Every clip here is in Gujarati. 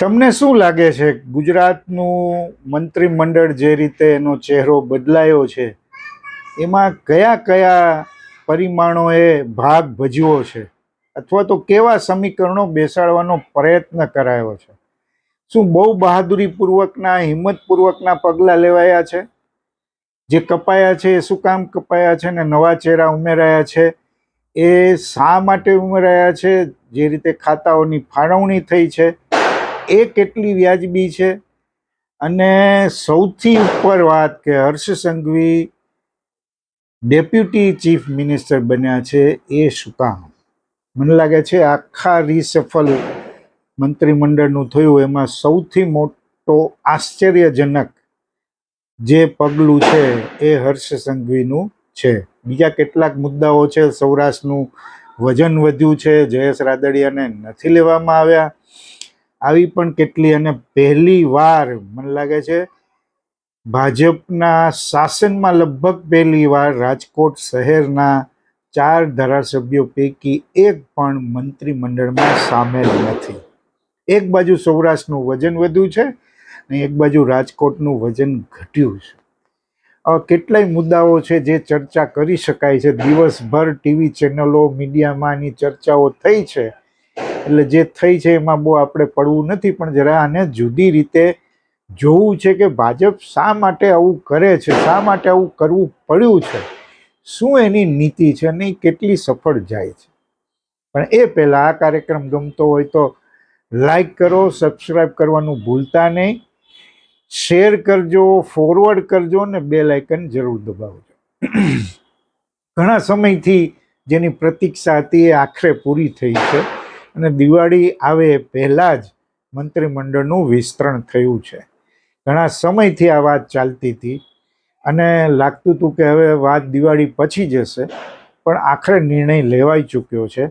તમને શું લાગે છે? ગુજરાતનું મંત્રીમંડળ જે રીતે એનો ચહેરો બદલાયો છે, એમાં કયા કયા પરિમાણોએ ભાગ ભજવ્યો છે? અથવા તો કેવા સમીકરણો બેસાડવાનો પ્રયત્ન કરાયો છે? શું બહુ બહાદુરીપૂર્વકના, હિંમતપૂર્વકના પગલાં લેવાયા છે? જે કપાયા છે, એ શું કામ કપાયા છે ને નવા ચહેરા ઉમેરાયા છે? એ શા માટે ઉમેરાયા છે? જે રીતે ખાતાઓની ફાળવણી થઈ છે? એ કેટલી વ્યાજબી છે? અને સૌથી ઉપર વાત કે Harsh Sanghavi deputy chief minister બન્યા છે એ શું કામ? મને લાગે છે આખા રિસફલ મંત્રીમંડળનું થયું, એમાં સૌથી મોટો આશ્ચર્યજનક જે પગલું છે એ હર્ષ સંઘવીનું છે. બીજા કેટલાક મુદ્દાઓ છે, સૌરાષ્ટ્રનું વજન વધ્યું છે, જયેશ રાદડિયાને નથી લેવામાં આવ્યા. આવી પણ કેટલી અને પહેલી વાર મને લાગે છે ભાજપના શાસનમાં લગભગ પહેલી વાર રાજકોટ શહેરના ચાર ધારાસભ્યો પૈકી એક પણ મંત્રીમંડળમાં સામેલ નથી. એક બાજુ સૌરાષ્ટ્રનું વજન વધ્યું છે અને એક બાજુ રાજકોટનું વજન ઘટ્યું છે. આવા કેટલાય મુદ્દાઓ છે જે ચર્ચા કરી શકાય છે. દિવસભર ટીવી ચેનલો, મીડિયામાં આની ચર્ચાઓ થઈ છે. એટલે જે થઈ છે એમાં બહુ આપણે પડવું નથી, પણ જરા આને જુદી રીતે જોવું છે કે ભાજપ શા માટે આવું કરે છે, શા માટે આવું કરવું પડ્યું છે, શું એની નીતિ છે અને કેટલી સફળ જાય છે. પણ એ પહેલાં આ કાર્યક્રમ ગમતો હોય તો લાઈક કરો સબસ્ક્રાઈબ કરવાનું ભૂલતા નહીં, શેર કરજો, ફોરવર્ડ કરજો અને બે લાઇકન જરૂર દબાવજો. ઘણા સમયથી જેની પ્રતીક્ષા હતી એ આખરે પૂરી થઈ છે. અને દિવાળી આવે પહેલાં જ મંત્રીમંડળનું વિસ્તરણ થયું છે. ઘણા સમયથી આ વાત ચાલતી હતી અને લાગતું હતું કે હવે વાત દિવાળી પછી જશે પણ આખરે નિર્ણય લેવાઈ ચૂક્યો છે.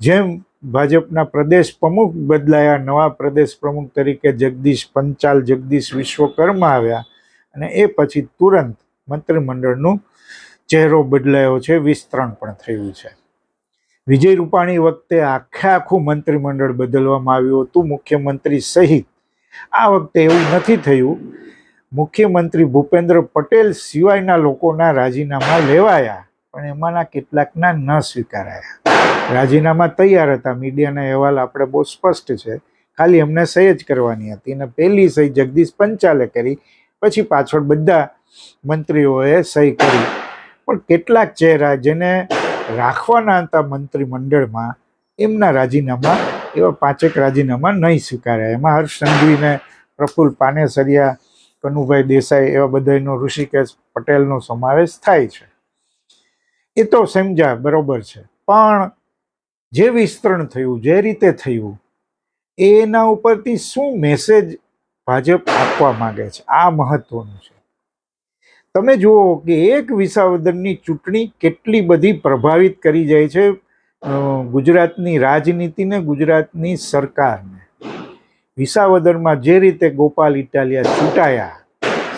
જેમ ભાજપના પ્રદેશ પ્રમુખ બદલાયા, નવા પ્રદેશ પ્રમુખ તરીકે જગદીશ પંચાલ, જગદીશ વિશ્વકર્મા આવ્યા અને એ પછી તુરંત મંત્રીમંડળનું ચહેરો બદલાયો છે, વિસ્તરણ પણ થયું છે. વિજય રૂપાણી વખતે આખે આખું મંત્રીમંડળ બદલવામાં આવ્યું હતું, મુખ્યમંત્રી સહિત. આ વખતે એવું નથી થયું. મુખ્યમંત્રી ભૂપેન્દ્ર પટેલ સિવાયના લોકોના રાજીનામા લેવાયા, પણ એમાંના કેટલાકના ન સ્વીકારાયા. રાજીનામા તૈયાર હતા. મીડિયાના અહેવાલ આપણે બહુ સ્પષ્ટ છે. ખાલી એમને સહી જ કરવાની હતી અને પહેલી સહી જગદીશ પંચાલે કરી, પછી પાછળ બધા મંત્રીઓએ સહી કરી. પણ કેટલાક ચહેરા જેને રાખવાના હતા મંત્રીમંડળમાં, એમના રાજીનામા, એવા પાંચેક રાજીનામા નહીં સ્વીકાર્યા. એમાં હર્ષ સંઘવીને પ્રફુલ પાનેસરિયા, કનુભાઈ દેસાઈ એવા બધાનો ઋષિકેશ પટેલનો સમાવેશ થાય છે. એ તો સમજ્યા, બરોબર છે. પણ જે વિસ્તરણ થયું, જે રીતે થયું, એના ઉપરથી શું મેસેજ ભાજપ આપવા માંગે છે? આ મહત્વનું છે. તમે જુઓ કે એક વિસાવદનની ચૂંટણી કેટલી બધી પ્રભાવિત કરી જાય છે ગુજરાતની રાજનીતિને, ગુજરાતની સરકારને. વિસાવદરમાં જે રીતે ગોપાલ ઇટાલિયા ચૂંટાયા,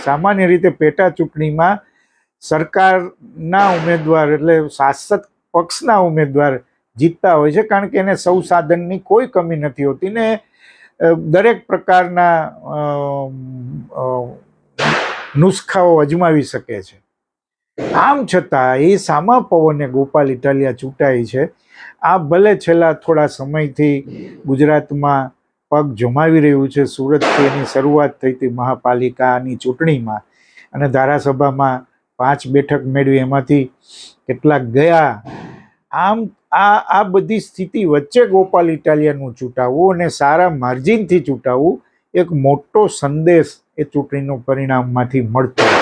સામાન્ય રીતે પેટા ચૂંટણીમાં સરકારના ઉમેદવાર એટલે શાસક પક્ષના ઉમેદવાર જીતતા હોય છે, કારણ કે એને સૌ સાધનની કોઈ કમી નથી હોતી ને દરેક પ્રકારના નુસ્ખાઓ અજમાવી શકે છે. આમ છતાં એ સામા પવને ગોપાલ ઇટાલિયા ચૂંટાઈ છે. આ ભલે છેલ્લા થોડા સમયથી ગુજરાતમાં પગ જમાવી રહ્યું છે. સુરતથી એની શરૂઆત થઈ હતી મહાપાલિકાની ચૂંટણીમાં અને ધારાસભામાં પાંચ બેઠક મેળવી. એમાંથી કેટલાક ગયા. આમ આ આ બધી સ્થિતિ વચ્ચે ગોપાલ ઇટાલિયાનું ચૂંટાવવું અને સારા માર્જિનથી ચૂંટાવવું એક મોટો સંદેશ એ ચૂંટણીનું પરિણામમાંથી મળતું.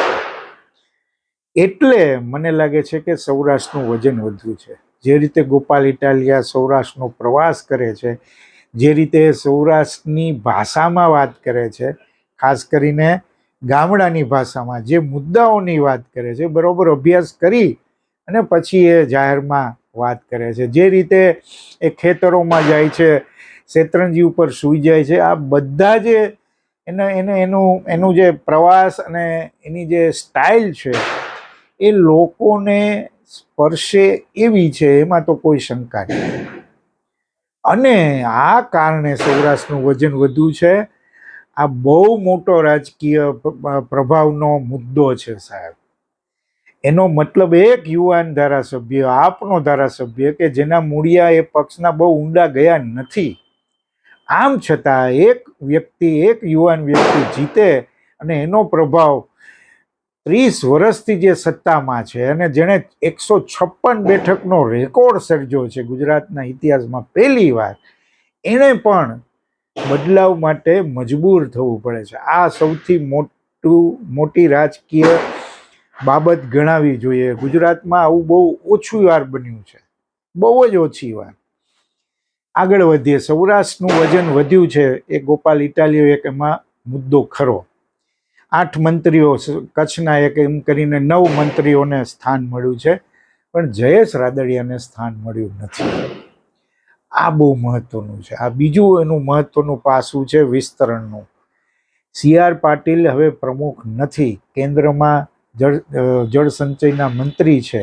એટલે મને લાગે છે કે સૌરાષ્ટ્રનું વજન વધ્યું છે જે રીતે ગોપાલ ઇટાલિયા સૌરાષ્ટ્રનો પ્રવાસ કરે છે, જે રીતે સૌરાષ્ટ્રની ભાષામાં વાત કરે છે, ખાસ કરીને ગામડાની ભાષામાં જે મુદ્દાઓની વાત કરે છે, બરોબર અભ્યાસ કરી અને પછી એ જાહેરમાં વાત કરે છે જે રીતે એ ખેતરોમાં જાય છે, શેતરંજી ઉપર સૂઈ જાય છે, આ બધા જે એને એને, એનું એનું જે પ્રવાસ અને એની જે સ્ટાઇલ છે, એ લોકોને સ્પર્શે એવી છે, એમાં તો કોઈ શંકા નથી. અને આ કારણે સૌરાષ્ટ્રનું વજન વધ્યું છે. આ બહુ મોટો રાજકીય પ્રભાવનો મુદ્દો છે સાહેબ. એનો મતલબ એક યુવાન ધારાસભ્ય, આપનો ધારાસભ્ય કે જેના મૂળિયા એ પક્ષના બહુ ઊંડા ગયા નથી. આમ છતાં એક વ્યક્તિ, એક યુવાન વ્યક્તિ જીતે અને એનો પ્રભાવ ત્રીસ વર્ષથી જે સત્તામાં છે અને જેણે એકસો છપ્પન બેઠકનો રેકોર્ડ સર્જ્યો છે ગુજરાતના ઇતિહાસમાં પહેલી વાર, એણે પણ બદલાવ માટે મજબૂર થવું પડે છે. આ સૌથી મોટું, મોટી રાજકીય બાબત ગણાવી જોઈએ. ગુજરાતમાં આવું બહુ ઓછું વાર બન્યું છે. બહુ જ ઓછી વાર. આગળ વધીએ. સૌરાષ્ટ્રનું વજન વધ્યું છે એ ગોપાલ ઇટાલીઓ એક એમાં મુદ્દો ખરો. આઠ મંત્રીઓ કચ્છના એક એમ કરીને નવ મંત્રીઓને સ્થાન મળ્યું છે, પણ જયેશ રાદડિયાને સ્થાન મળ્યું નથી. આ બહુ મહત્વનું છે. આ બીજું એનું મહત્વનું પાસું છે વિસ્તરણનું. સી આર પાટીલ હવે પ્રમુખ નથી. કેન્દ્રમાં જળ જળસંચયના મંત્રી છે.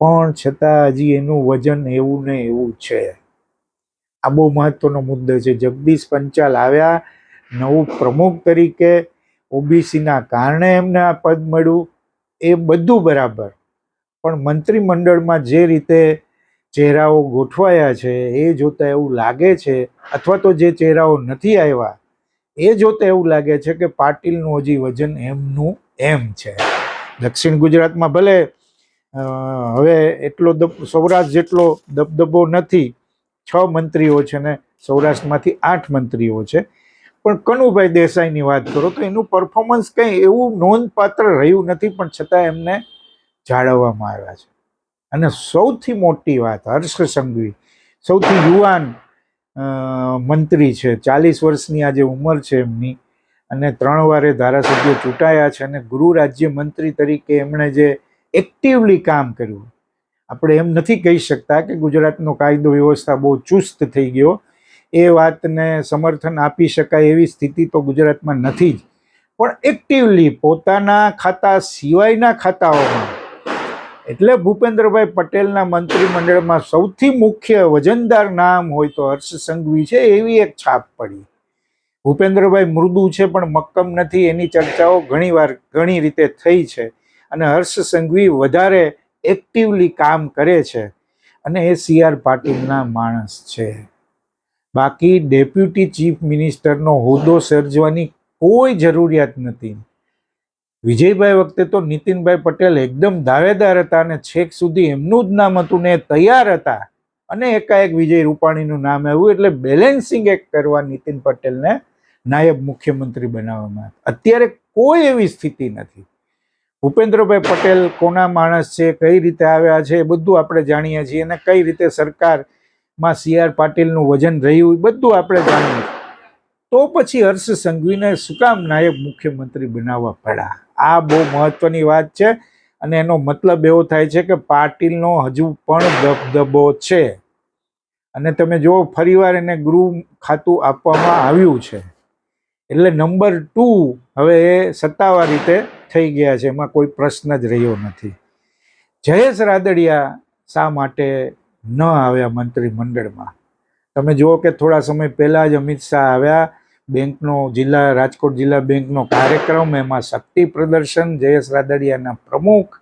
પણ છતાં હજી એનું વજન એવું ને એવું છે. આ બહુ મહત્વનો મુદ્દો છે. જગદીશ પંચાલ આવ્યા નવું પ્રમુખ તરીકે ઓબીસીના કારણે એમને આ પદ મળ્યું. એ બધું બરાબર. પણ મંત્રીમંડળમાં જે રીતે ચહેરાઓ ગોઠવાયા છે, એ જોતાં એવું લાગે છે, અથવા તો જે ચહેરાઓ નથી આવ્યા, એ જોતાં એવું લાગે છે કે પાટીલનું હજી વજન એમનું એમ છે. દક્ષિણ ગુજરાતમાં ભલે હવે એટલો દબ, સૌરાષ્ટ્ર જેટલો દબદબો નથી છ મંત્રીઓ છે ને સૌરાષ્ટ્રમાંથી આઠ મંત્રીઓ છે. પણ કનુભાઈ દેસાઈની વાત કરો તો એનું પરફોર્મન્સ કંઈ એવું નોંધપાત્ર રહ્યું નથી, પણ છતાં એમને જાળવવામાં આવ્યા છે. અને સૌથી મોટી વાત, હર્ષ સંઘવી, સૌથી યુવાન મંત્રી છે, ચાલીસ વર્ષની આજે ઉંમર છે એમની અને ત્રણ વારે ધારાસભ્ય ચૂંટાયા છે અને ગૃહ રાજ્ય મંત્રી તરીકે એમણે જે એક્ટિવલી કામ કર્યું આપણે એમ નથી કહી શકતા કે ગુજરાતનો કાયદો વ્યવસ્થા બહુ ચુસ્ત થઈ ગયો. એ વાતને સમર્થન આપી શકાય એવી સ્થિતિ તો ગુજરાતમાં નથી જ. પણ એક્ટિવલી પોતાના ખાતા સિવાયના ખાતાઓમાં, એટલે ભૂપેન્દ્રભાઈ પટેલના મંત્રીમંડળમાં સૌથી મુખ્ય વજનદાર નામ હોય તો હર્ષ સંઘવી છે, એવી એક છાપ પડી. ભૂપેન્દ્રભાઈ મૃદુ છે પણ મક્કમ નથી, એની ચર્ચાઓ ઘણીવાર ઘણી રીતે થઈ છે. અને હર્ષ સંઘવી વધારે એક્ટિવલી કામ કરે છે અને એ સી આર પાટીલના માણસ છે. બાકી ડેપ્યુટી ચીફ મિનિસ્ટરનો હોદ્દો સર્જવાની કોઈ જરૂરિયાત નથી. વિજયભાઈ વખતે તો નીતિનભાઈ પટેલ એકદમ દાવેદાર હતા અને છેક સુધી એમનું જ નામ હતું ને તૈયાર હતા. અને એકાએક વિજય રૂપાણીનું નામ આવ્યું એટલે બેલેન્સિંગ એક્ટ કરવા નીતિન પટેલને નાયબ મુખ્યમંત્રી બનાવવામાં. અત્યારે કોઈ એવી સ્થિતિ નથી. ભૂપેન્દ્રભાઈ પટેલ કોના માણસ છે, કઈ રીતે આવ્યા છે, એ બધું આપણે જાણીએ છીએ અને કઈ રીતે સરકારમાં સી આર પાટીલનું વજન રહ્યું, એ બધું આપણે જાણીએ તો પછી હર્ષ સંઘવીને શું કામ નાયબ મુખ્યમંત્રી બનાવવા પડ્યા? આ બહુ મહત્વની વાત છે અને એનો મતલબ એવો થાય છે કે પાટીલનો હજુ પણ દબદબો છે. અને તમે જુઓ, ફરીવાર એને ગૃહ ખાતું આપવામાં આવ્યું છે. એટલે નંબર ટુ હવે એ સત્તાવાર રીતે થઈ ગયા છે, એમાં કોઈ પ્રશ્ન જ રહ્યો નથી. જયેશ રાદડિયા શા માટે ન આવ્યા મંત્રીમંડળમાં? તમે જુઓ કે થોડા સમય પહેલા જ અમિત શાહ આવ્યા, બેંકનો જિલ્લા, રાજકોટ જિલ્લા બેંકનો કાર્યક્રમ, એમાં શક્તિ પ્રદર્શન, જયેશ રાદડિયાના પ્રમુખ.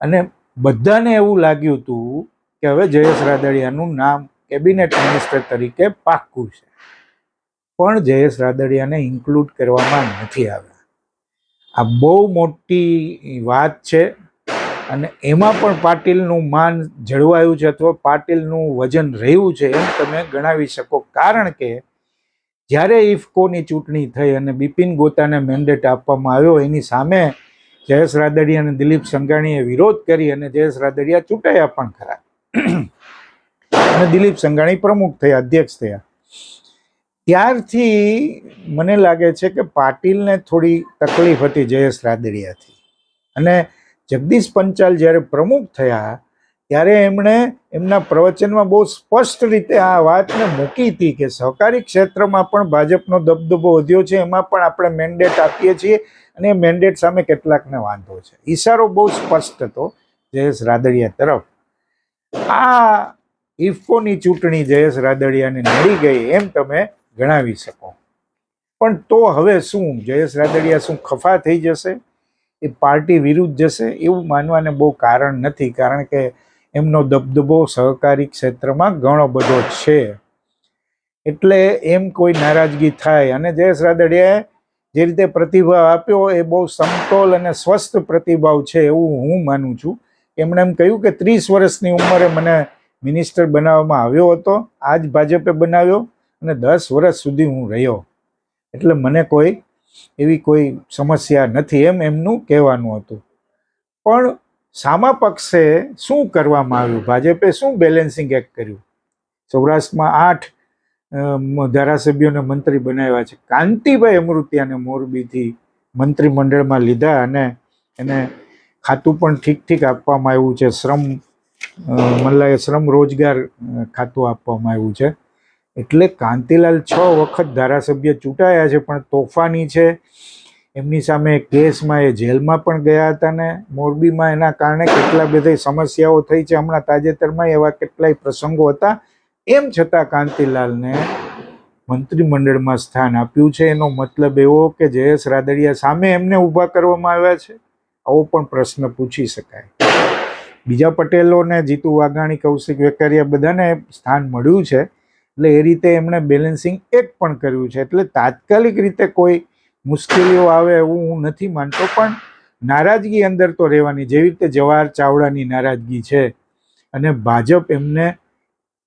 અને બધાને એવું લાગ્યું હતું કે હવે જયેશ રાદડિયાનું નામ કેબિનેટ મિનિસ્ટર તરીકે પાક્કું છે. પણ જયેશ રાદડિયાને ઇન્ક્લુડ કરવામાં નથી આવ્યા. આ બહુ મોટી વાત છે અને એમાં પણ પાટીલનું માન જળવાયું છે અથવા પાટીલનું વજન રહ્યું છે એમ તમે ગણાવી શકો. કારણ કે જ્યારે ઇફકોની ચૂંટણી થઈ અને બિપિન ગોતાને મેન્ડેટ આપવામાં આવ્યો, એની સામે જયેશ રાદડિયા અને દિલીપ સંઘાણીએ વિરોધ કરી અને જયેશ રાદડિયા ચૂંટાયા પણ ખરા. અને દિલીપ સંઘાણી પ્રમુખ થયા, અધ્યક્ષ થયા. ત્યારથી મને લાગે છે કે પાટીલને થોડી તકલીફ હતી જયેશ રાદડિયાથી. અને જગદીશ પંચાલ જ્યારે પ્રમુખ થયા, ત્યારે એમણે એમના પ્રવચનમાં બહુ સ્પષ્ટ રીતે આ વાતને મૂકી હતી કે સહકારી ક્ષેત્રમાં પણ ભાજપનો દબદબો વધ્યો છે, એમાં પણ આપણે મેન્ડેટ આપીએ છીએ અને એ મેન્ડેટ સામે કેટલાકને વાંધો છે. ઈશારો બહુ સ્પષ્ટ હતો જયેશ રાદડિયા તરફ. આ ઇફકોની ચૂંટણી જયેશ રાદડિયાને નડી ગઈ, એમ તમે ગણાવી શકો. પણ તો હવે શું? જયેશ રાદડિયા શું ખફા થઈ જશે? એ પાર્ટી વિરુદ્ધ જશે? એવું માનવાને બહુ કારણ નથી. કારણ કે એમનો દબદબો સહકારી ક્ષેત્રમાં ઘણો બધો છે. એટલે એમ કોઈ નારાજગી થાય. અને જયેશ રાદડિયાએ જે રીતે પ્રતિભાવ આપ્યો, એ બહુ સમતોલ અને સ્વસ્થ પ્રતિભાવ છે એવું હું માનું છું. એમણે એમ કહ્યું કે ત્રીસ વર્ષની ઉંમરે મને મિનિસ્ટર બનાવવામાં આવ્યો હતો. આજ ભાજપે બનાવ્યો. અને દસ વર્ષ સુધી હું રહ્યો. એટલે મને કોઈ એવી કોઈ સમસ્યા નથી એમ એમનું કહેવાનું હતું. પણ સામા પક્ષે શું કરવામાં આવ્યું? ભાજપે શું બેલેન્સિંગ એક્ટ કર્યું? સૌરાષ્ટ્રમાં આઠ ધારાસભ્યોને મંત્રી બનાવ્યા છે. કાંતિભાઈ અમૃતિયાને મોરબીથી મંત્રીમંડળમાં લીધા અને એને ખાતું પણ ઠીક ઠીક આપવામાં આવ્યું છે. શ્રમ મલ્લાએ શ્રમ રોજગાર ખાતું આપવામાં આવ્યું છે. એટલે કાંતિલાલ છ વખત ધારાસભ્ય ચૂંટાયા છે, પણ તોફાની છે. એમની સામે કેસમાં એ જેલમાં પણ ગયા હતા ને, મોરબીમાં એના કારણે કેટલા બધી સમસ્યાઓ થઈ છે. હમણાં તાજેતરમાં એવા કેટલાય પ્રસંગો હતા. એમ છતાં કાંતિલાલને મંત્રીમંડળમાં સ્થાન આપ્યું છે. એનો મતલબ એવો કે જયેશ રાદડિયા સામે એમને ઊભા કરવામાં આવ્યા છે. આવો પણ પ્રશ્ન પૂછી શકાય. બીજા પટેલોને જીતુ વાઘાણી, કૌશિક વેકરિયા બધાને સ્થાન મળ્યું છે. એટલે એ રીતે એમણે બેલેન્સિંગ એક પણ કર્યું છે. એટલે તાત્કાલિક રીતે કોઈ મુશ્કેલીઓ આવે એવું હું નથી માનતો, પણ નારાજગી અંદર તો રહેવાની. જેવી રીતે જવાહર ચાવડાની નારાજગી છે અને ભાજપ એમને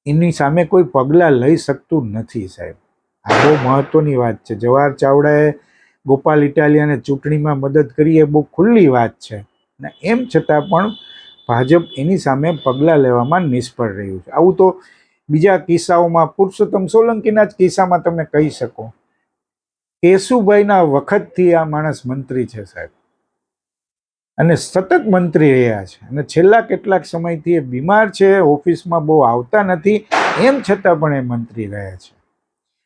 એની સામે કોઈ પગલાં લઈ શકતું નથી સાહેબ. આ બહુ મહત્વની વાત છે. જવાહર ચાવડાએ ગોપાલ ઇટાલિયાને ચૂંટણીમાં મદદ કરી એ બહુ ખુલ્લી વાત છે. અને એમ છતાં પણ ભાજપ એની સામે પગલાં લેવામાં નિષ્ફળ રહ્યું છે. આવું તો બીજા કિસ્સાઓમાં પુરુષોત્તમ સોલંકીના જ કિસ્સામાં તમે કહી શકો. કેશુભાઈના વખતથી આ માણસ મંત્રી છે સાહેબ. અને સતત મંત્રી રહ્યા છે. અને છેલ્લા કેટલાક સમયથી એ બીમાર છે, ઓફિસમાં બહુ આવતા નથી, એમ છતાં પણ એ મંત્રી રહ્યા છે.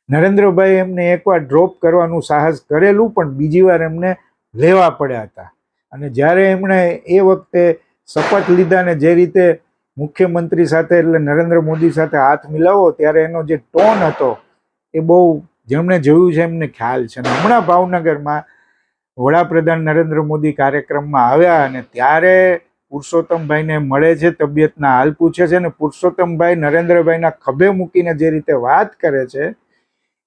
નરેન્દ્રભાઈ એમને એકવાર ડ્રોપ કરવાનું સાહસ કરેલું, પણ બીજી વાર એમને લેવા પડ્યા હતા. અને જ્યારે એમણે એ વખતે શપથ લીધા ને જે રીતે મુખ્યમંત્રી સાથે એટલે નરેન્દ્ર મોદી સાથે હાથ મિલાવો ત્યારે એનો જે ટોન હતો એ બહુ જેમણે જોયું છે એમને ખ્યાલ છે. અને હમણાં ભાવનગરમાં વડાપ્રધાન નરેન્દ્ર મોદી કાર્યક્રમમાં આવ્યા અને ત્યારે પુરુષોત્તમભાઈને મળે છે, તબિયતના હાલ પૂછે છે અને પુરુષોત્તમભાઈ નરેન્દ્રભાઈના ખભે મૂકીને જે રીતે વાત કરે છે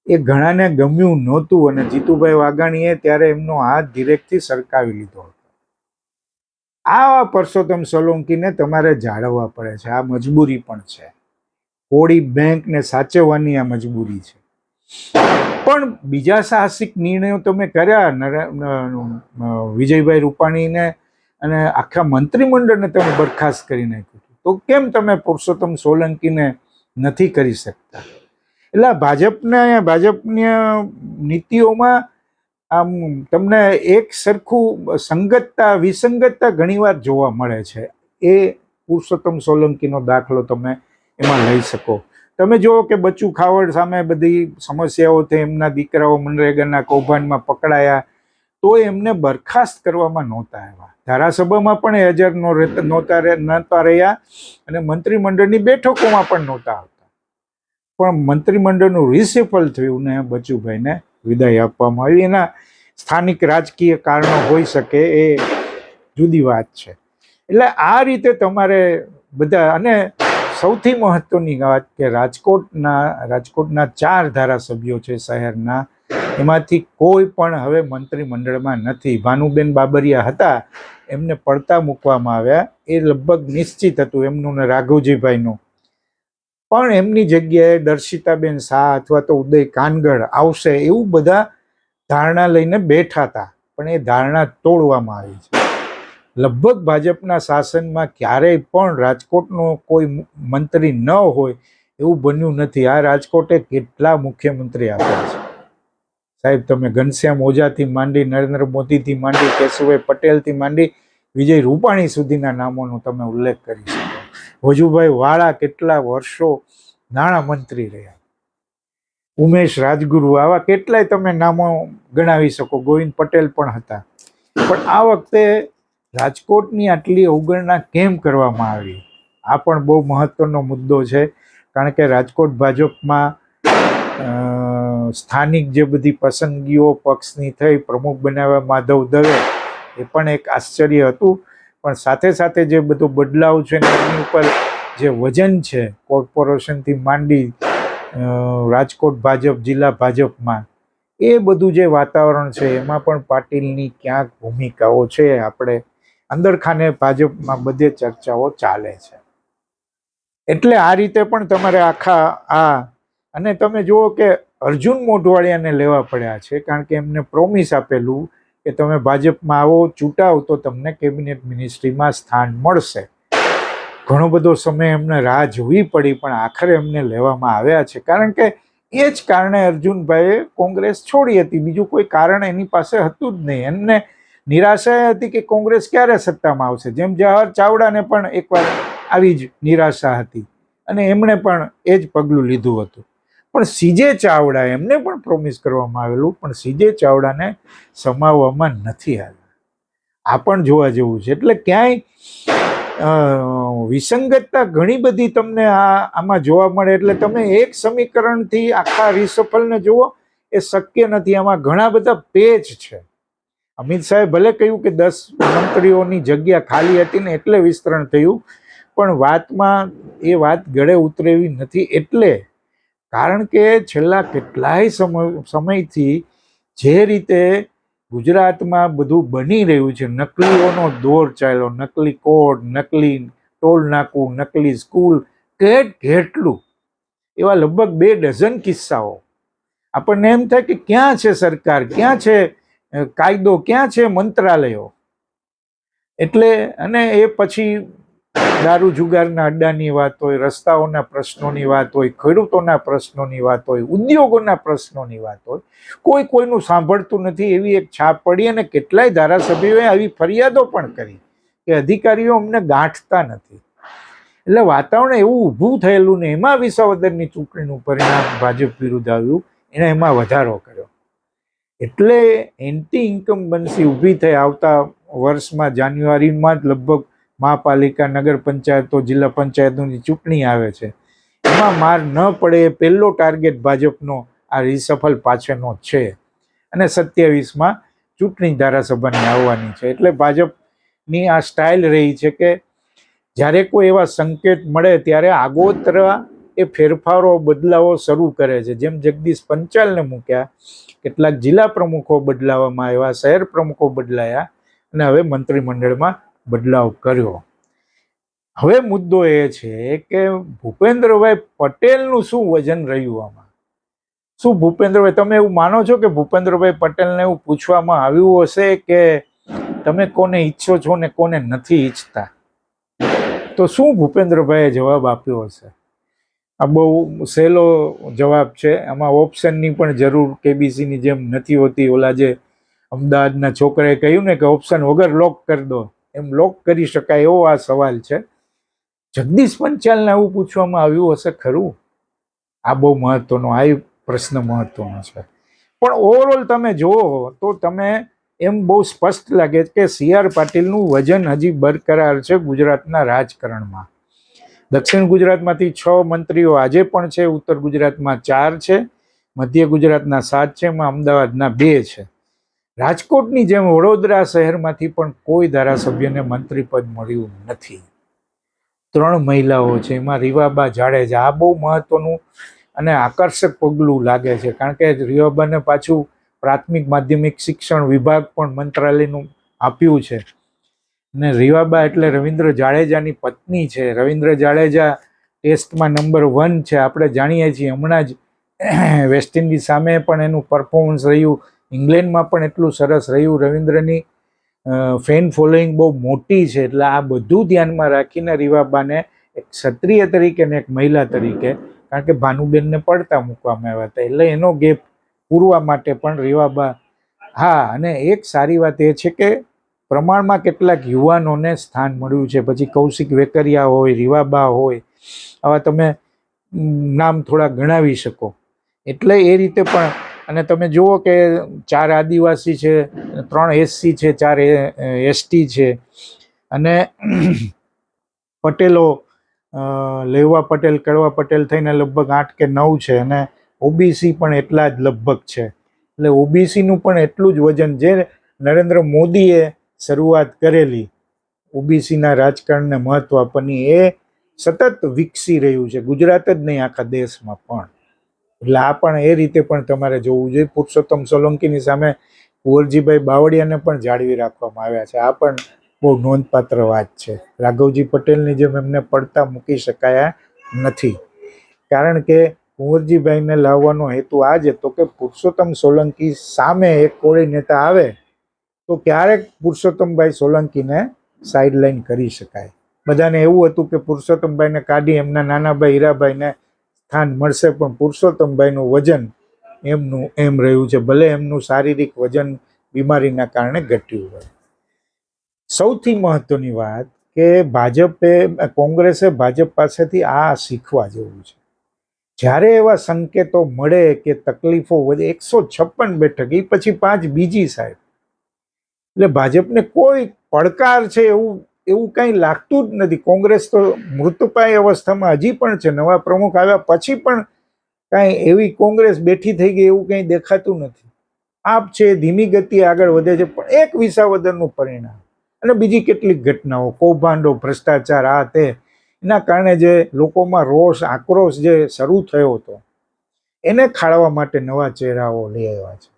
એ ઘણાને ગમ્યું નહોતું અને જીતુભાઈ વાઘાણીએ ત્યારે એમનો હાથ ધીરેકથી સરકાવી લીધો હતો. આ પરસોત્તમ સોલંકીને તમારે જાળવવા પડે છે. આ મજબૂરી પણ છે. કોળી બેંકને સાચવવાની આ મજબૂરી છે. પણ બીજા સાહસિક નિર્ણયો તમે કર્યા વિજયભાઈ રૂપાણીને અને આખા મંત્રીમંડળને તમે બરખાસ્ત કરી નાખ્યું તો કેમ તમે પુરુષોત્તમ સોલંકીને નથી કરી શકતા? એટલે ભાજપને, ભાજપની નીતિઓમાં આમ તમને એક સરખું સંગતતા, વિસંગતતા ઘણીવાર જોવા મળે છે. એ પુરુષોત્તમ સોલંકીનો દાખલો તમે એમાં લઈ શકો. તમે જુઓ કે બચ્ચુ ખાવડ સામે બધી સમસ્યાઓ થઈ, એમના દીકરાઓ મનરેગાના કૌભાંડમાં પકડાયા, તો એમને બરખાસ્ત કરવામાં નહોતા આવ્યા. ધારાસભામાં પણ એ હાજર નહોતા નહોતા રહ્યા અને મંત્રીમંડળની બેઠકોમાં પણ નહોતા આવતા. પણ મંત્રીમંડળનું રિસેફલ થયું ને બચુભાઈને વિદાય આપવામાં આવી. એના સ્થાનિક રાજકીય કારણો હોઈ શકે એ જુદી વાત છે. એટલે આ રીતે તમારે બધા, અને સૌથી મહત્વની વાત કે રાજકોટના રાજકોટના ચાર ધારાસભ્યો છે શહેરના, એમાંથી કોઈ પણ હવે મંત્રીમંડળમાં નથી. ભાનુબેન બાબરિયા હતા, એમને પડતા મૂકવામાં આવ્યા. એ લગભગ નિશ્ચિત હતું એમનું ને રાઘવજીભાઈનું. પણ એમની જગ્યાએ દર્શિતાબેન શાહ અથવા તો ઉદય કાનગડ આવશે એવું બધા ધારણા લઈને બેઠા હતા. પણ એ ધારણા તોડવામાં આવી છે. લગભગ ભાજપના શાસનમાં ક્યારેય પણ રાજકોટનો કોઈ મંત્રી ન હોય એવું બન્યું નથી. આ રાજકોટે કેટલા મુખ્યમંત્રી આપ્યા છે. સાહેબ, તમે ઘનશ્યામ ઓઝાથી માંડી, નરેન્દ્ર મોદીથી માંડી, કેશુભાઈ પટેલથી માંડી, વિજય રૂપાણી સુધીના નામોનો તમે ઉલ્લેખ કરી શકો. વજુભાઈ વાળા કેટલા વર્ષો નાણામંત્રી રહ્યા? ઉમેશ રાજગુરુ, આવા કેટલાય તમે નામો ગણાવી શકો? ગોવિંદ પટેલ પણ હતા. પણ આ વખતે રાજકોટની આટલી અવગણના કેમ કરવામાં આવી? આ પણ બહુ મહત્વનો મુદ્દો છે, કારણ કે રાજકોટ ભાજપમાં સ્થાનિક જે બધી પસંદગીઓ પક્ષની થઈ, પ્રમુખ બનાવ્યા, માધવ દવે, એ પણ એક આશ્ચર્ય હતું. પણ સાથે સાથે જે બધો બદલાવ છે ને એની ઉપર જે વજન છે, કોર્પોરેશનથી માંડી રાજકોટ ભાજપ, જિલ્લા ભાજપમાં, એ બધું જે વાતાવરણ છે, એમાં પણ પાટીલની ક્યાંક ભૂમિકાઓ છે, આપણે અંદરખાને ભાજપમાં બધે ચર્ચાઓ ચાલે છે. એટલે આ રીતે પણ તમારે આખા આ, અને તમે જુઓ કે અર્જુન મોઢવાડિયાને લેવા પડ્યા છે, કારણ કે એમને પ્રોમિસ આપેલું કે તમે ભાજપમાં આવો, ચૂંટાવ તો તમને કેબિનેટ મિનિસ્ટ્રીમાં સ્થાન મળશે. ઘણો બધો સમય એમને રાહ જોવી પડી, પણ આખરે એમને લેવામાં આવ્યા છે. કારણ કે એ જ કારણે અર્જુનભાઈએ કોંગ્રેસ છોડી હતી. બીજું કોઈ કારણ એની પાસે હતું જ નહીં. એમને નિરાશા એ હતી કે કોંગ્રેસ ક્યારે સત્તામાં આવશે? જેમ જવાહર ચાવડાને પણ એકવાર આવી જ નિરાશા હતી. અને એમણે પણ એ જ પગલું લીધું હતું. પણ સીજે ચાવડા, એમને પણ પ્રોમિસ કરવામાં આવેલું, પણ સીજે ચાવડાને સમાવવામાં નથી આવ્યા. આ પણ જોવા જેવું છે. એટલે ક્યાંય વિસંગતતા ઘણી બધી તમને આ, આમાં જોવા મળે. એટલે તમે એક સમીકરણથી આખા રિસફલને જુઓ, એ શક્ય નથી. આમાં ઘણા બધા પેચ છે. અમિત શાહે ભલે કહ્યું કે દસ મંત્રીઓની જગ્યા ખાલી હતી ને એટલે વિસ્તરણ થયું, પણ વાતમાં એ વાત ગળે ઉતરેવી નથી. એટલે કારણ કે છેલ્લા કેટલાય સમય, સમયથી જે રીતે ગુજરાતમાં બધું બની રહ્યું છે, નકલીઓનો દોર ચાલ્યો, નકલી કોડ, નકલી ટોલ નાકું, નકલી સ્કૂલ કેટ કેટલું એવા લગભગ બે ડઝન કિસ્સાઓ. આપણને એમ થાય કે ક્યાં છે સરકાર, ક્યાં છે કાયદો, ક્યાં છે મંત્રાલયો? એટલે, અને એ પછી દારૂ જુગારના અડ્ડાની વાત હોય, રસ્તાઓના પ્રશ્નોની વાત હોય, ખેડૂતોના પ્રશ્નોની વાત હોય, ઉદ્યોગોના પ્રશ્નોની વાત હોય, કોઈ કોઈનું સાંભળતું નથી એવી એક છાપ પડી અને કેટલાય ધારાસભ્યોએ આવી ફરિયાદો પણ કરી કે અધિકારીઓ અમને ગાંઠતા નથી. એટલે વાતાવરણ એવું ઊભું થયેલું ને એમાં વિસાવદરની ચૂંટણીનું પરિણામ ભાજપ વિરુદ્ધ આવ્યું એણે એમાં વધારો કર્યો. એટલે એન્ટી ઇન્કમ્બન્સી ઊભી થઈ આવતા વર્ષમાં, જાન્યુઆરીમાં જ લગભગ મહાપાલિકા નગર પંચાયતો જિલ્લા પંચાયતોની ચૂંટણી આવે છે. એમાં માર ન પડે એ પહેલો ટાર્ગેટ ભાજપનો આ રિસફલ પાછળનો છે. અને સત્યાવીસમાં ચૂંટણી ધારાસભાની આવવાની છે. એટલે ભાજપની આ સ્ટાઇલ રહી છે કે જ્યારે કોઈ એવા સંકેત મળે ત્યારે આગોતરા એ ફેરફારો, બદલાવો શરૂ કરે છે. જેમ જગદીશ પંચાલને મૂક્યા, કેટલાક જિલ્લા પ્રમુખો બદલાવવામાં આવ્યા, શહેર પ્રમુખો બદલાયા અને હવે મંત્રીમંડળમાં બદલાવ કર્યો. હવે મુદ્દો એ છે કે ભૂપેન્દ્રભાઈ પટેલનું શું વજન રહ્યું આમાં? શું ભૂપેન્દ્રભાઈ, તમે એવું માનો છો કે ભૂપેન્દ્રભાઈ પટેલને એવું પૂછવામાં આવ્યું હશે કે તમે કોને ઈચ્છો છો ને કોને નથી ઈચ્છતા? તો શું ભૂપેન્દ્રભાઈએ જવાબ આપ્યો હશે? આ બહુ સહેલો જવાબ છે. આમાં ઓપ્શનની પણ જરૂર કેબીસીની જેમ નથી હોતી. ઓલા જે અમદાવાદના છોકરાએ કહ્યું ને કે ઓપ્શન વગર લોક કરી દો. એમ લોક કરી શકાય એવો આ સવાલ છે. જગદીશ પંચાલને આવું પૂછવામાં આવ્યું હશે ખરું? આ બહુ મહત્વનો, આ પ્રશ્ન મહત્વનો છે. પણ ઓવરઓલ તમે જુઓ તો તમે એમ બહુ સ્પષ્ટ લાગે કે સી આર પાટીલનું વજન હજી બરકરાર છે ગુજરાતના રાજકારણમાં. દક્ષિણ ગુજરાતમાંથી છ મંત્રીઓ આજે પણ છે, ઉત્તર ગુજરાતમાં ચાર છે, મધ્ય ગુજરાતના સાત છે, એમાં અમદાવાદના બે છે. રાજકોટની જેમ વડોદરા શહેરમાંથી પણ કોઈ ધારાસભ્યને મંત્રી પદ મળ્યું નથી. ત્રણ મહિલાઓ છે, એમાં રીવાબા જાડેજા. આ બહુ મહત્વનું અને આકર્ષક પગલું લાગે છે, કારણ કે રીવાબાને પાછું પ્રાથમિક માધ્યમિક શિક્ષણ વિભાગ પણ મંત્રાલયનું આપ્યું છે. ને રીવાબા એટલે રવિન્દ્ર જાડેજાની પત્ની છે. રવિન્દ્ર જાડેજા ટેસ્ટમાં નંબર વન છે. આપણે જાણીએ છીએ હમણાં જ વેસ્ટ ઇન્ડિઝ સામે પણ એનું પરફોર્મન્સ રહ્યું. ઇંગ્લેન્ડમાં પણ એટલું સરસ રહ્યું. રવિન્દ્રની ફેન ફોલોઈંગ બહુ મોટી છે, એટલે આ બધું ધ્યાનમાં રાખીને રીવાબાને એક ક્ષત્રિય તરીકે ને એક મહિલા તરીકે, કારણ કે ભાનુબેનને પડતા મૂકવામાં આવ્યા હતા. એટલે એનો ગેપ પૂરવા માટે પણ રીવાબા, હા, અને એક સારી વાત એ છે કે પ્રમાણમાં કેટલાક યુવાનોને સ્થાન મળ્યું છે. પછી કૌશિક વેકરિયા હોય, રીવાબા હોય, આવા તમે નામ થોડા ગણાવી શકો. એટલે એ રીતે પણ અને તમે જુઓ કે ચાર આદિવાસી છે, ત્રણ એસસી છે, ચાર એસટી છે. અને પટેલો લેવા પટેલ, કડવા પટેલ થઈને લગભગ આઠ કે નવ છે અને ઓબીસી પણ એટલા જ લગભગ છે. એટલે ઓબીસીનું પણ એટલું જ વજન જે નરેન્દ્ર મોદીએ શરૂઆત કરેલી ઓબીસીના રાજકારણને મહત્વ આપવાની એ સતત વિકસી રહ્યું છે. ગુજરાત જ નહીં, આખા દેશમાં પણ. એટલે આ પણ એ રીતે પણ તમારે જોવું જોઈએ. પુરુષોત્તમ સોલંકીની સામે કુંવરજીભાઈ બાવળિયાને પણ જાળવી રાખવામાં આવ્યા છે. આ પણ બહુ નોંધપાત્ર વાત છે. રાઘવજી પટેલની જેમ એમને પડતા મૂકી શકાયા નથી. કારણ કે કુંવરજીભાઈને લાવવાનો હેતુ આ જ હતો કે પુરુષોત્તમ સોલંકી સામે એક કોળી નેતા આવે તો ક્યારેક પુરુષોત્તમભાઈ સોલંકીને સાઇડલાઇન કરી શકાય. બધાને એવું હતું કે પુરુષોત્તમભાઈને કાઢી, એમના નાના ભાઈ હીરાભાઈને સ્થાન મળશે પણ પુરુષોત્તમભાઈનું વજન એમનું એમ રહ્યું છે. ભલે એમનું શારીરિક વજન બીમારીના કારણે ઘટ્યું હોય. સૌથી મહત્વની વાત કે ભાજપે, કોંગ્રેસે ભાજપ પાસેથી આ શીખવા જેવું છે. જ્યારે એવા સંકેતો મળે કે તકલીફો વધે, એકસો છપ્પન બેઠક એ પછી પાંચ બીજી સાહેબ. એટલે ભાજપને કોઈ પડકાર છે એવું એવું કંઈ લાગતું જ નથી. કોંગ્રેસ તો મૃતપાય અવસ્થામાં હજી પણ છે. નવા પ્રમુખ આવ્યા પછી પણ કાંઈ એવી કોંગ્રેસ બેઠી થઈ ગઈ એવું કંઈ દેખાતું નથી. આપ છે, ધીમી ગતિ આગળ વધે છે, પણ એક વિસાવદનનું પરિણામ. અને બીજી કેટલીક ઘટનાઓ, કૌભાંડો, ભ્રષ્ટાચાર, આ તે, એના કારણે જે લોકોમાં રોષ, આક્રોશ જે શરૂ થયો હતો, એને ખાળવા માટે નવા ચહેરાઓ લઈ આવ્યા છે.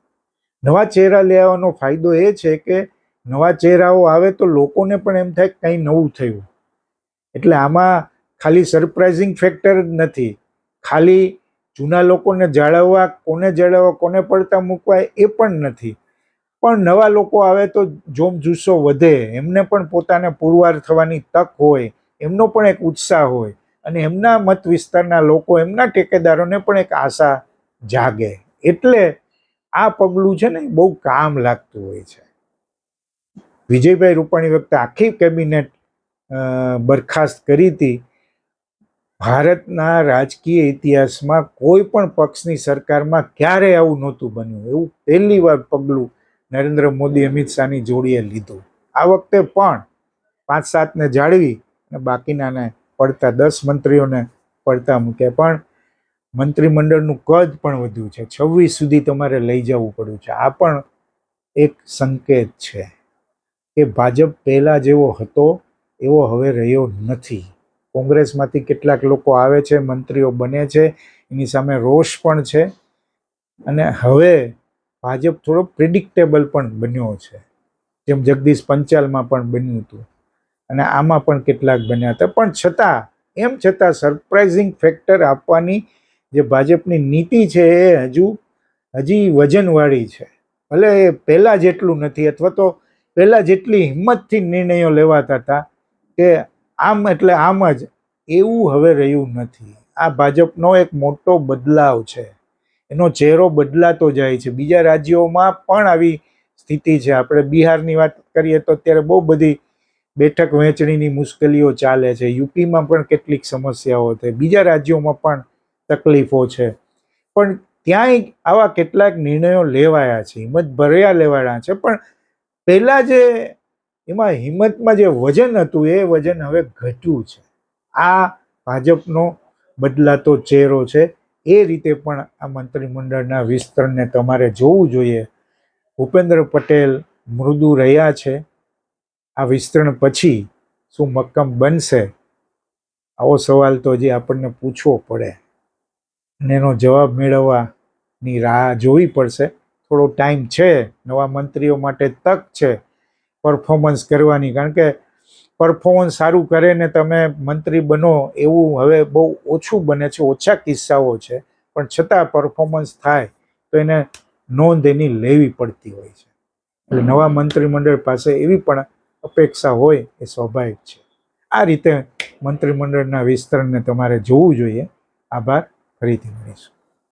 નવા ચહેરા લઈ આવવાનો ફાયદો એ છે કે નવા ચહેરાઓ આવે તો લોકોને પણ એમ થાય કંઈ નવું થયું. એટલે આમાં ખાલી સરપ્રાઇઝિંગ ફેક્ટર જ નથી. ખાલી જૂના લોકોને જાળવવા, કોને જાળવવા, કોને પડતા મૂકવા એ પણ નથી. પણ નવા લોકો આવે તો જોમ જુસ્સો વધે. એમને પણ પોતાને પુરવાર થવાની તક હોય. એમનો પણ એક ઉત્સાહ હોય. અને એમના મત વિસ્તારના લોકો, એમના ટેકેદારોને પણ એક આશા જાગે. એટલે આ પગલું છે ને બહુ કામ લાગતું હોય છે. વિજયભાઈ રૂપાણી વખતે આખી કેબિનેટ બરખાસ્ત કરી હતી. ભારતના રાજકીય ઇતિહાસમાં કોઈ પણ પક્ષની સરકારમાં ક્યારેય આવું નહોતું બન્યું. એવું પહેલી વાર પગલું નરેન્દ્ર મોદી, અમિત શાહની જોડીએ લીધું. આ વખતે પણ પાંચ સાતને જાળવી અને બાકીનાને પડતા દસ મંત્રીઓને પડતા મૂક્યા. પણ મંત્રીમંડળનું કદ પણ વધ્યું છે. છવ્વીસ સુધી તમારે લઈ જવું પડ્યું છે. આ પણ એક સંકેત છે. કે ભાજપ પહેલાં જેવો હતો, એવો હવે રહ્યો નથી. કોંગ્રેસમાંથી કેટલાક લોકો આવે છે, મંત્રીઓ બને છે, એની સામે રોષ પણ છે. અને હવે ભાજપ થોડો પ્રિડિક્ટેબલ પણ બન્યો છે. જેમ જગદીશ પંચાલમાં પણ બન્યું હતું. અને આમાં પણ કેટલાક બન્યા હતા. પણ છતાં, એમ છતાં સરપ્રાઇઝિંગ ફેક્ટર આપવાની જે ભાજપની નીતિ છે એ હજુ, હજી વજનવાળી છે. ભલે એ પહેલાં જેટલું નથી અથવા તો પહેલાં જેટલી હિંમતથી નિર્ણયો લેવાતા હતા કે આમ એટલે આમ જ, એવું હવે રહ્યું નથી. આ ભાજપનો એક મોટો બદલાવ છે. એનો ચહેરો બદલાતો જાય છે. બીજા રાજ્યોમાં પણ આવી સ્થિતિ છે. આપણે બિહારની વાત કરીએ તો અત્યારે બહુ બધી બેઠક વહેંચણીની મુશ્કેલીઓ ચાલે છે. યુપીમાં પણ કેટલીક સમસ્યાઓ છે. બીજા રાજ્યોમાં પણ તકલીફો છે. પણ ત્યાંય આવા કેટલાક નિર્ણયો લેવાયા છે. હિંમત ભર્યા લેવાયા છે. પણ પહેલાં જે એમાં હિંમતમાં જે વજન હતું, એ વજન હવે ઘટ્યું છે. આ ભાજપનો બદલાતો ચહેરો છે. એ રીતે પણ આ મંત્રીમંડળના વિસ્તરણને તમારે જોવું જોઈએ. ભૂપેન્દ્ર પટેલ મૃદુ રહ્યા છે. આ વિસ્તરણ પછી શું મક્કમ બનશે? આવો સવાલ તો હજી આપણને પૂછવો પડે. અને એનો જવાબ મેળવવાની રાહ જોવી પડશે. થોડો ટાઈમ છે નવા મંત્રીઓ માટે તક છે પરફોર્મન્સ કરવાની. કારણ કે પરફોર્મન્સ સારું કરે ને તમે મંત્રી બનો એવું હવે બહુ ઓછું બને છે ઓછા કિસ્સાઓ છે. પણ છતાં પરફોર્મન્સ થાય તો એને નોંધ એની લેવી પડતી હોય છે. એટલે નવા મંત્રીમંડળ પાસે એવી પણ અપેક્ષા હોય એ સ્વાભાવિક છે. આ રીતે મંત્રીમંડળના વિસ્તરણને તમારે જોવું જોઈએ. આભાર. ફરીથી મળીશું.